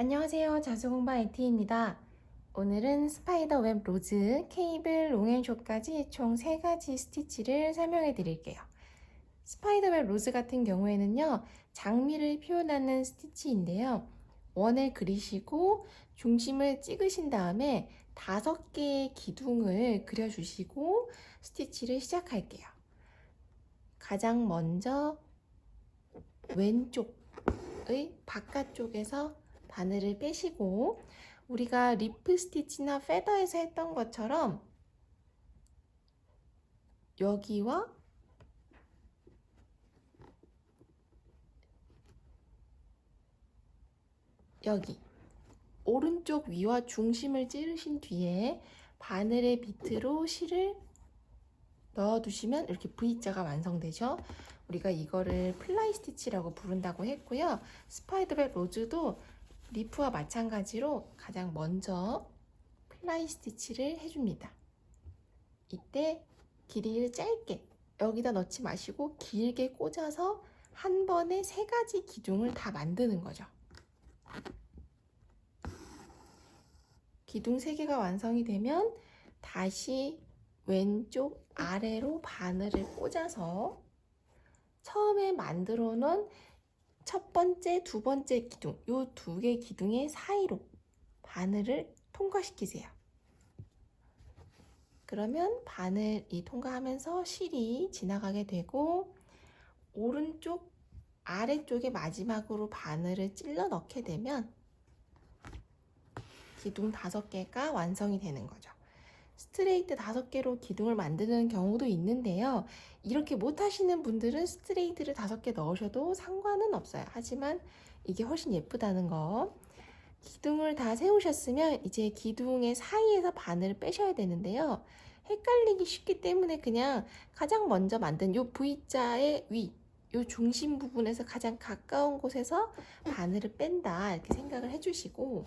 안녕하세요. 자수공방 IT입니다. 오늘은 스파이더 웹 로즈, 케이블, 롱앤숏까지 총 3가지 스티치를 설명해 드릴게요. 스파이더 웹 로즈 같은 경우에는요, 장미를 표현하는 스티치인데요. 원을 그리시고 중심을 찍으신 다음에 다섯 개의 기둥을 그려주시고 스티치를 시작할게요. 가장 먼저 왼쪽의 바깥쪽에서 바늘을 빼시고 우리가 리프 스티치나 페더에서 했던 것처럼 여기와 여기 오른쪽 위와 중심을 찌르신 뒤에 바늘의 밑으로 실을 넣어두시면 이렇게 V자가 완성되죠. 우리가 이거를 플라이 스티치라고 부른다고 했고요. 스파이더백 로즈도 리프와 마찬가지로 가장 먼저 플라이 스티치를 해줍니다. 이때 길이를 짧게 여기다 넣지 마시고 길게 꽂아서 한 번에 세 가지 기둥을 다 만드는 거죠. 기둥 세 개가 완성이 되면 다시 왼쪽 아래로 바늘을 꽂아서 처음에 만들어 놓은 첫 번째, 두 번째 기둥, 요두개 기둥의 사이로 바늘을 통과시키세요. 그러면 바늘이 통과하면서 실이 지나가게 되고 오른쪽 아래쪽에 마지막으로 바늘을 찔러 넣게 되면 기둥 다섯 개가 완성이 되는 거죠. 스트레이트 다섯 개로 기둥을 만드는 경우도 있는데요. 이렇게 못 하시는 분들은 스트레이트를 다섯 개 넣으셔도 상관은 없어요. 하지만 이게 훨씬 예쁘다는 거. 기둥을 다 세우셨으면 이제 기둥의 사이에서 바늘을 빼셔야 되는데요. 헷갈리기 쉽기 때문에 그냥 가장 먼저 만든 요 V자의 위, 요 중심 부분에서 가장 가까운 곳에서 바늘을 뺀다 이렇게 생각을 해주시고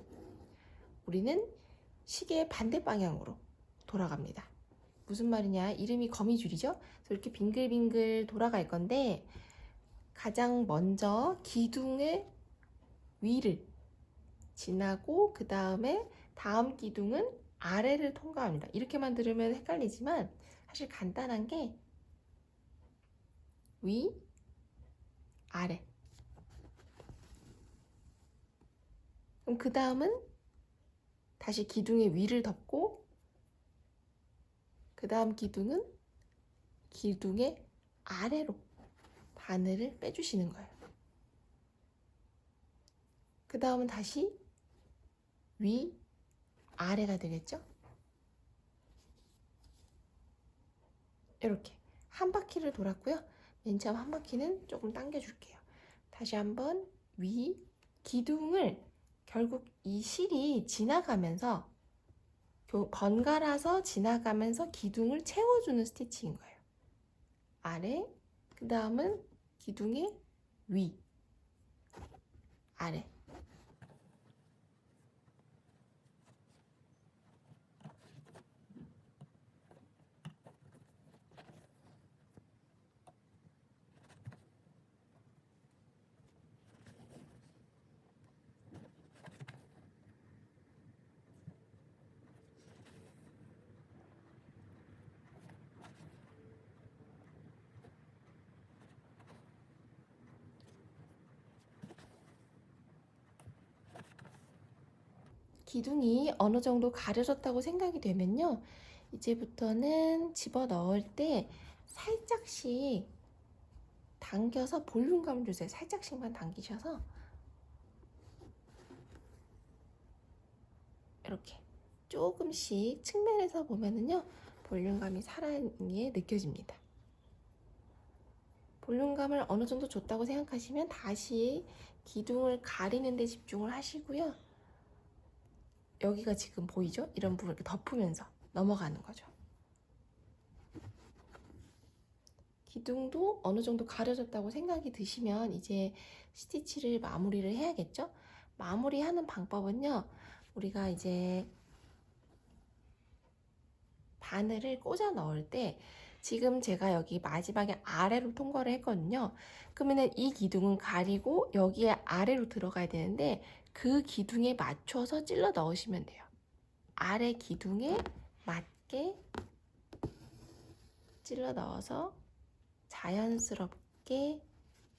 우리는 시계의 반대 방향으로 돌아갑니다. 무슨 말이냐? 이름이 거미줄이죠? 이렇게 빙글빙글 돌아갈 건데 가장 먼저 기둥의 위를 지나고 그 다음에 다음 기둥은 아래를 통과합니다. 이렇게만 들으면 헷갈리지만 사실 간단한 게 위, 아래. 그럼 그 다음은 다시 기둥의 위를 덮고 그 다음 기둥은 기둥의 아래로 바늘을 빼주시는 거예요. 그 다음은 다시 위, 아래가 되겠죠? 이렇게 한 바퀴를 돌았고요. 맨 처음 한 바퀴는 조금 당겨줄게요. 다시 한번 위, 기둥을 결국 이 실이 지나가면서 번갈아서 지나가면서 기둥을 채워주는 스티치인 거예요. 아래, 그 다음은 기둥의 위, 아래. 기둥이 어느 정도 가려졌다고 생각이 되면요. 이제부터는 집어 넣을 때 살짝씩 당겨서 볼륨감을 주세요. 살짝씩만 당기셔서 이렇게 조금씩 측면에서 보면은요. 볼륨감이 살아있는 게 느껴집니다. 볼륨감을 어느 정도 줬다고 생각하시면 다시 기둥을 가리는 데 집중을 하시고요. 여기가 지금 보이죠? 이런 부분을 덮으면서 넘어가는 거죠. 기둥도 어느 정도 가려졌다고 생각이 드시면 이제 스티치를 마무리를 해야겠죠? 마무리하는 방법은요. 우리가 이제 바늘을 꽂아 넣을 때 지금 제가 여기 마지막에 아래로 통과를 했거든요. 그러면 이 기둥은 가리고 여기에 아래로 들어가야 되는데 그 기둥에 맞춰서 찔러 넣으시면 돼요. 아래 기둥에 맞게 찔러 넣어서 자연스럽게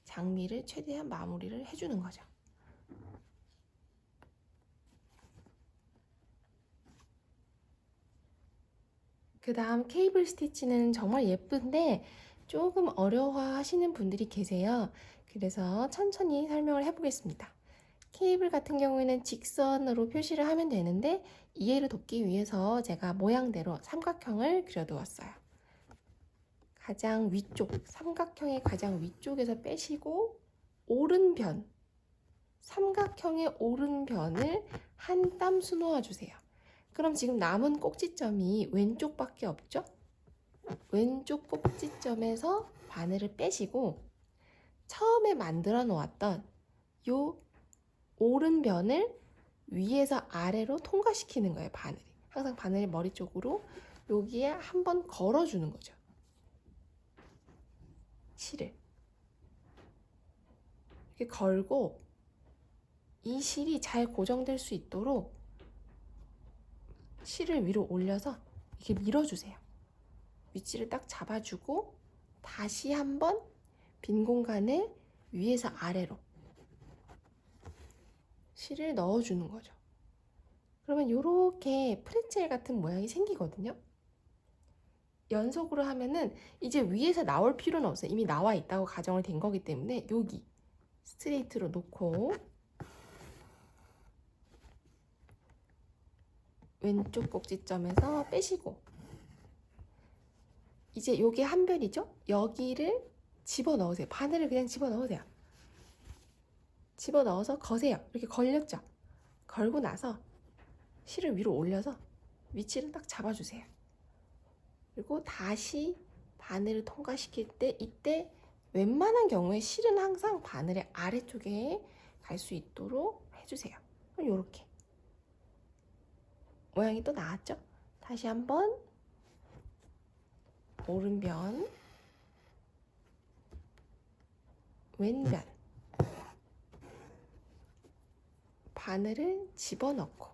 장미를 최대한 마무리를 해주는 거죠. 그 다음 케이블 스티치는 정말 예쁜데 조금 어려워 하시는 분들이 계세요. 그래서 천천히 설명을 해보겠습니다. 케이블 같은 경우에는 직선으로 표시를 하면 되는데 이해를 돕기 위해서 제가 모양대로 삼각형을 그려두었어요. 가장 위쪽, 삼각형의 가장 위쪽에서 빼시고 오른변, 삼각형의 오른변을 한 땀 수놓아 주세요. 그럼 지금 남은 꼭지점이 왼쪽밖에 없죠? 왼쪽 꼭지점에서 바늘을 빼시고 처음에 만들어 놓았던 요 오른변을 위에서 아래로 통과시키는 거예요, 바늘이. 항상 바늘이 머리 쪽으로 여기에 한 번 걸어주는 거죠. 실을. 이렇게 걸고 이 실이 잘 고정될 수 있도록 실을 위로 올려서 이렇게 밀어주세요. 위치를 딱 잡아주고 다시 한번 빈 공간을 위에서 아래로 실을 넣어주는 거죠. 그러면 이렇게 프레첼 같은 모양이 생기거든요. 연속으로 하면은 이제 위에서 나올 필요는 없어요. 이미 나와 있다고 가정을 된 거기 때문에 여기 스트레이트로 놓고 왼쪽 꼭지점에서 빼시고 이제 요게 한 변이죠? 여기를 집어 넣으세요. 바늘을 그냥 집어 넣으세요. 집어 넣어서 거세요. 이렇게 걸렸죠? 걸고 나서 실을 위로 올려서 위치를 딱 잡아주세요. 그리고 다시 바늘을 통과시킬 때 이때 웬만한 경우에 실은 항상 바늘의 아래쪽에 갈 수 있도록 해주세요. 그럼 요렇게 모양이 또 나왔죠? 다시 한번 오른변 왼변 바늘을 집어넣고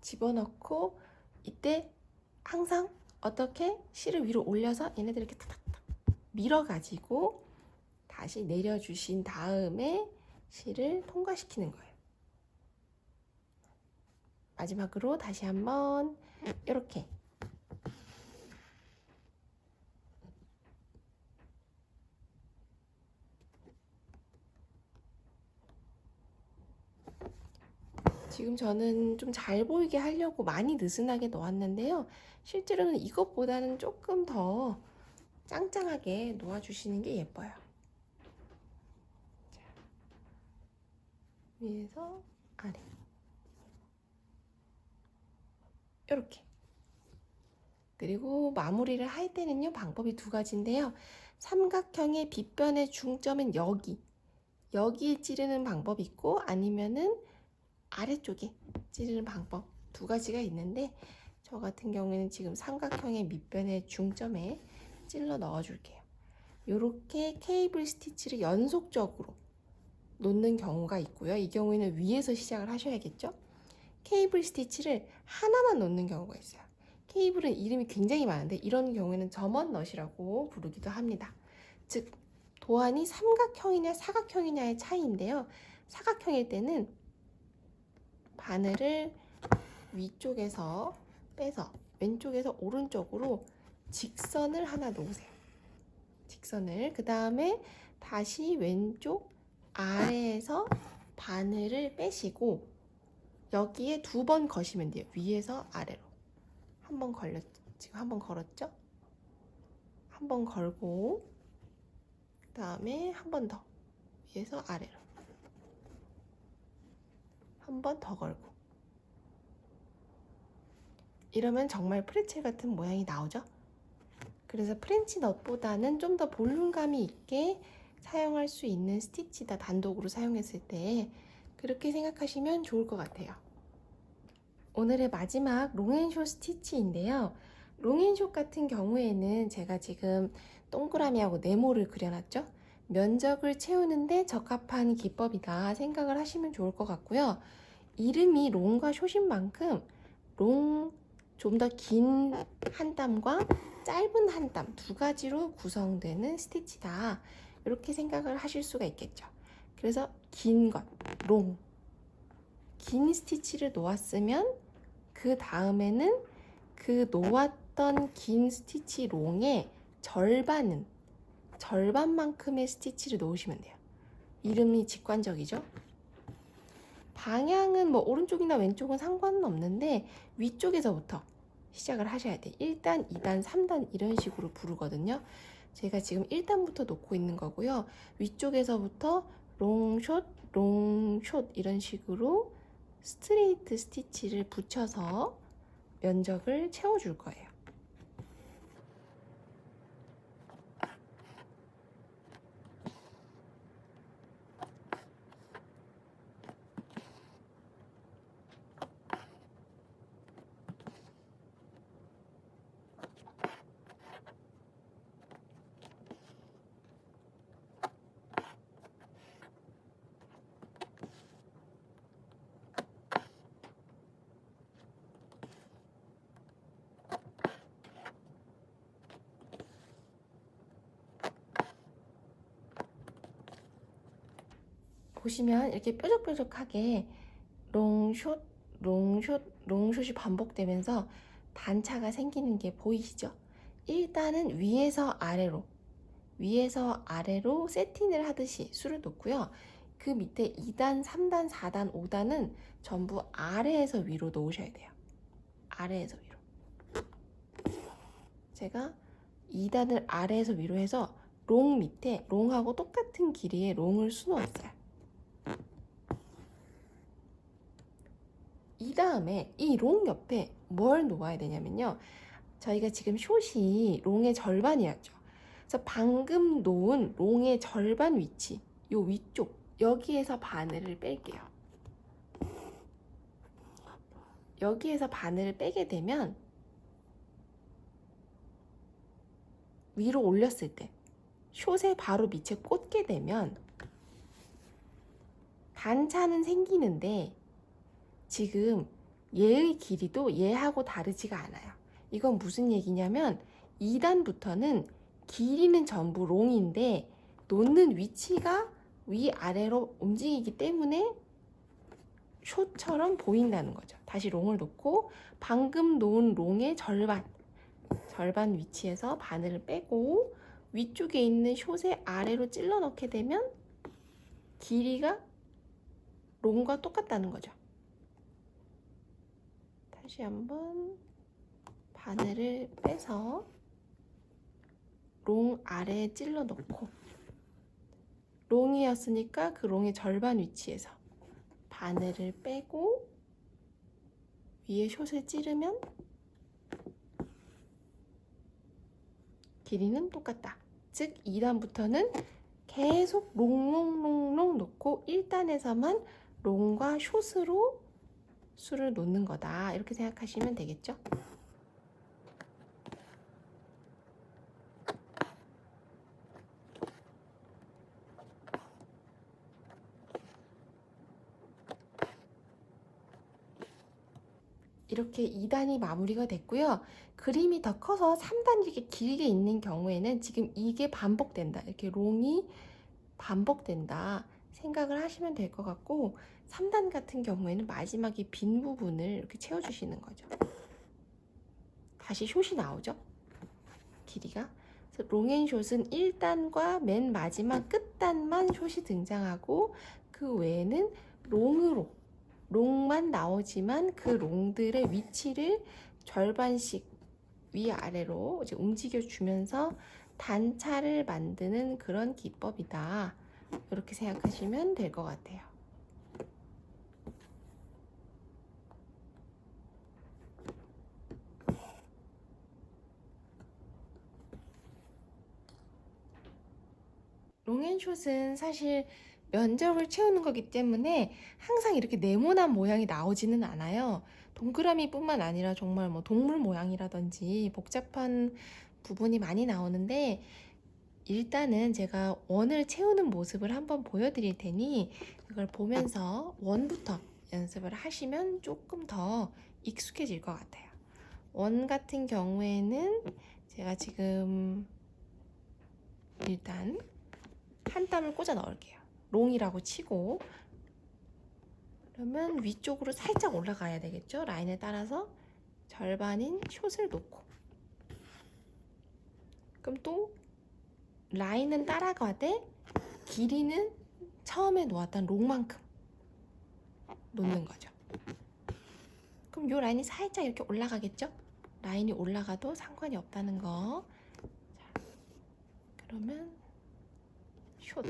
집어넣고 이때 항상 어떻게 실을 위로 올려서 얘네들 이렇게 탁탁탁 밀어가지고 다시 내려주신 다음에 실을 통과시키는 거예요. 마지막으로 다시 한번 이렇게 지금 저는 좀 잘 보이게 하려고 많이 느슨하게 놓았는데요. 실제로는 이것보다는 조금 더 짱짱하게 놓아주시는 게 예뻐요. 자, 위에서 아래. 이렇게. 그리고 마무리를 할 때는요, 방법이 두 가지인데요. 삼각형의 빗변의 중점은 여기. 여기에 찌르는 방법이 있고, 아니면은 아래쪽에 찌르는 방법 두 가지가 있는데 저 같은 경우에는 지금 삼각형의 밑변의 중점에 찔러 넣어 줄게요. 이렇게 케이블 스티치를 연속적으로 놓는 경우가 있고요. 이 경우에는 위에서 시작을 하셔야겠죠. 케이블 스티치를 하나만 놓는 경우가 있어요. 케이블은 이름이 굉장히 많은데 이런 경우에는 점원 넛이라고 부르기도 합니다. 즉 도안이 삼각형이냐 사각형이냐의 차이인데요. 사각형일 때는 바늘을 위쪽에서 빼서 왼쪽에서 오른쪽으로 직선을 하나 놓으세요. 직선을 그 다음에 다시 왼쪽 아래에서 바늘을 빼시고 여기에 두 번 거시면 돼요. 위에서 아래로 한 번 걸렸 지금 한 번 걸었죠? 한 번 걸고 그 다음에 한 번 더 위에서 아래로 한 번 더 걸고 이러면 정말 프레첼 같은 모양이 나오죠? 그래서 프렌치 넛보다는 좀 더 볼륨감이 있게 사용할 수 있는 스티치다 단독으로 사용했을 때 그렇게 생각하시면 좋을 것 같아요. 오늘의 마지막 롱앤숏 스티치인데요. 롱앤숏 같은 경우에는 제가 지금 동그라미하고 네모를 그려놨죠? 면적을 채우는데 적합한 기법이다 생각을 하시면 좋을 것 같고요. 이름이 롱과 숏인 만큼 롱 좀 더 긴 한 땀과 짧은 한 땀 두 가지로 구성되는 스티치다. 이렇게 생각을 하실 수가 있겠죠. 그래서 긴 것, 롱. 긴 스티치를 놓았으면 그 다음에는 그 놓았던 긴 스티치 롱의 절반은 절반만큼의 스티치를 놓으시면 돼요. 이름이 직관적이죠? 방향은 뭐 오른쪽이나 왼쪽은 상관은 없는데 위쪽에서부터 시작을 하셔야 돼. 1단, 2단, 3단 이런 식으로 부르거든요. 제가 지금 1단부터 놓고 있는 거고요. 위쪽에서부터 롱숏, 롱숏 이런 식으로 스트레이트 스티치를 붙여서 면적을 채워줄 거예요. 보시면 이렇게 뾰족뾰족하게 롱숏, 롱숏, 롱숏이 반복되면서 단차가 생기는 게 보이시죠? 일단은 위에서 아래로, 위에서 아래로 세팅을 하듯이 술을 놓고요. 그 밑에 2단, 3단, 4단, 5단은 전부 아래에서 위로 놓으셔야 돼요. 아래에서 위로. 제가 2단을 아래에서 위로 해서 롱 밑에 롱하고 똑같은 길이의 롱을 수놓았어요. 이 다음에 이 롱 옆에 뭘 놓아야 되냐면요. 저희가 지금 숏이 롱의 절반이었죠. 그래서 방금 놓은 롱의 절반 위치, 요 위쪽, 여기에서 바늘을 뺄게요. 여기에서 바늘을 빼게 되면 위로 올렸을 때 숏에 바로 밑에 꽂게 되면 단차는 생기는데 지금 얘의 길이도 얘하고 다르지가 않아요. 이건 무슨 얘기냐면 2단부터는 길이는 전부 롱인데 놓는 위치가 위아래로 움직이기 때문에 숏처럼 보인다는 거죠. 다시 롱을 놓고 방금 놓은 롱의 절반, 절반 위치에서 바늘을 빼고 위쪽에 있는 숏의 아래로 찔러 넣게 되면 길이가 롱과 똑같다는 거죠. 다시 한번 바늘을 빼서 롱 아래에 찔러 넣고 롱이었으니까 그 롱의 절반 위치에서 바늘을 빼고 위에 숏을 찌르면 길이는 똑같다. 즉 2단부터는 계속 롱롱롱롱 놓고 1단에서만 롱과 숏으로 수를 놓는 거다. 이렇게 생각하시면 되겠죠? 이렇게 2단이 마무리가 됐고요. 그림이 더 커서 3단 이렇게 길게 있는 경우에는 지금 이게 반복된다. 이렇게 롱이 반복된다. 생각을 하시면 될 것 같고 3단 같은 경우에는 마지막에 빈 부분을 이렇게 채워주시는 거죠. 다시 숏이 나오죠. 길이가. 롱앤숏은 1단과 맨 마지막 끝단만 숏이 등장하고 그 외에는 롱으로 롱만 나오지만 그 롱들의 위치를 절반씩 위아래로 움직여 주면서 단차를 만드는 그런 기법이다. 이렇게 생각하시면 될 것 같아요. 롱앤숏은 사실 면적을 채우는 거기 때문에 항상 이렇게 네모난 모양이 나오지는 않아요. 동그라미뿐만 아니라 정말 뭐 동물 모양이라든지 복잡한 부분이 많이 나오는데 일단은 제가 원을 채우는 모습을 한번 보여드릴 테니 그걸 보면서 원부터 연습을 하시면 조금 더 익숙해질 것 같아요. 원 같은 경우에는 제가 지금 일단 한 땀을 꽂아 넣을게요. 롱이라고 치고 그러면 위쪽으로 살짝 올라가야 되겠죠? 라인에 따라서 절반인 숏을 놓고 그럼 또 라인은 따라가되 길이는 처음에 놓았던 롱만큼 놓는 거죠. 그럼 이 라인이 살짝 이렇게 올라가겠죠? 라인이 올라가도 상관이 없다는 거. 자, 그러면 숏.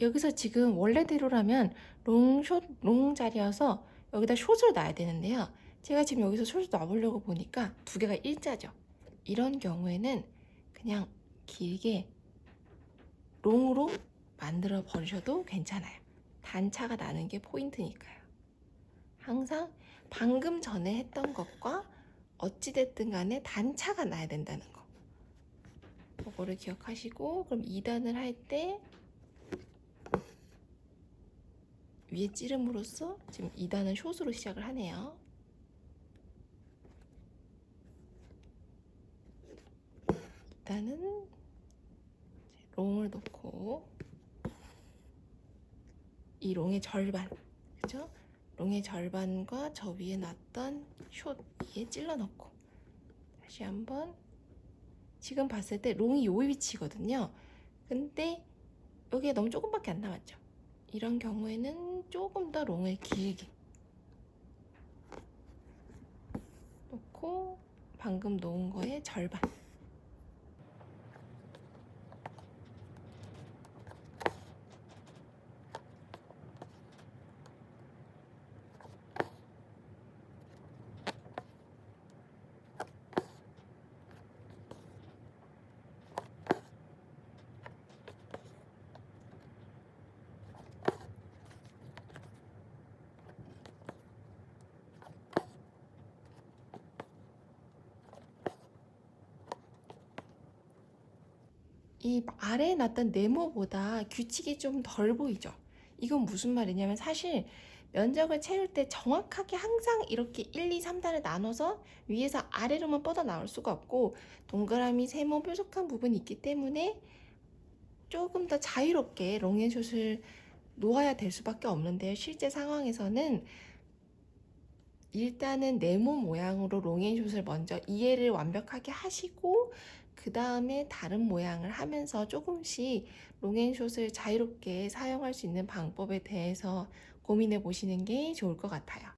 여기서 지금 원래대로라면 롱숏 롱 자리여서 여기다 숏을 놔야 되는데요. 제가 지금 여기서 숏을 놔보려고 보니까 두 개가 일자죠. 이런 경우에는 그냥 길게 롱으로 만들어 버리셔도 괜찮아요. 단차가 나는 게 포인트니까요. 항상 방금 전에 했던 것과 어찌됐든 간에 단차가 나야 된다는 거. 그거를 기억하시고 그럼 2단을 할 때 위에 찌름으로써 지금 2단은 숏으로 시작을 하네요. 일단은 롱을 놓고 이 롱의 절반, 그죠? 롱의 절반과 저 위에 놨던 숏 위에 찔러 넣고 다시 한번 지금 봤을 때 롱이 요 위치거든요. 근데 여기에 너무 조금밖에 안 남았죠. 이런 경우에는 조금 더 롱을 길게 놓고 방금 놓은 거의 절반 이 아래에 놨던 네모보다 규칙이 좀 덜 보이죠? 이건 무슨 말이냐면 사실 면적을 채울 때 정확하게 항상 이렇게 1, 2, 3단을 나눠서 위에서 아래로만 뻗어 나올 수가 없고 동그라미, 세모, 뾰족한 부분이 있기 때문에 조금 더 자유롭게 롱앤숏을 놓아야 될 수밖에 없는데요. 실제 상황에서는 일단은 네모 모양으로 롱앤숏을 먼저 이해를 완벽하게 하시고 그 다음에 다른 모양을 하면서 조금씩 롱앤숏을 자유롭게 사용할 수 있는 방법에 대해서 고민해 보시는 게 좋을 것 같아요.